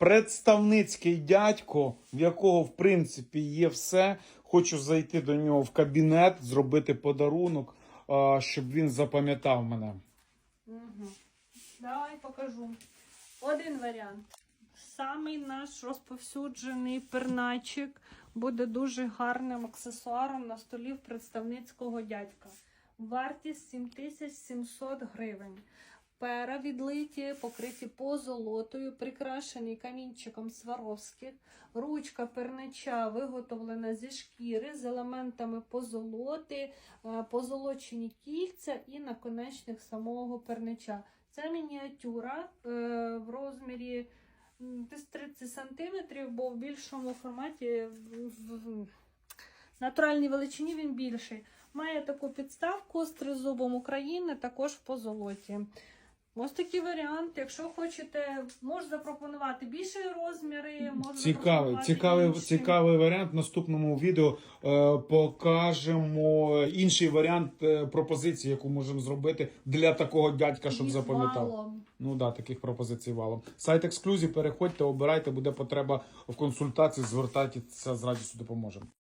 представницький дядько, в якого, в принципі, є все. Хочу зайти до нього в кабінет, зробити подарунок, щоб він запам'ятав мене. Угу. Давай покажу. Один варіант. Самий наш розповсюджений перначик буде дуже гарним аксесуаром на столі представницького дядька. Вартість 7700 гривень. Пера відлиті, покриті позолотою, прикрашені камінчиком Сваровських. Ручка пернича виготовлена зі шкіри з елементами позолоти, е, позолочені кільця і наконечник самого пернича. Це мініатюра е, в розмірі десь 30 см, бо в більшому форматі натуральній величині він більший. Має таку підставку з тризубом України, також в позолоті. Ось такий варіант. Якщо хочете, можу запропонувати більші розміри. Можу Цікавий, цікавий, інші. цікавий варіант. В наступному відео е, покажемо інший варіант е, пропозиції, яку можемо зробити для такого дядька, щоб Їх запам'ятав. валом. Ну да, таких пропозицій валом. Сайт ексклюзів, переходьте, обирайте, буде потреба в консультації, звертайтеся з радістю допоможемо.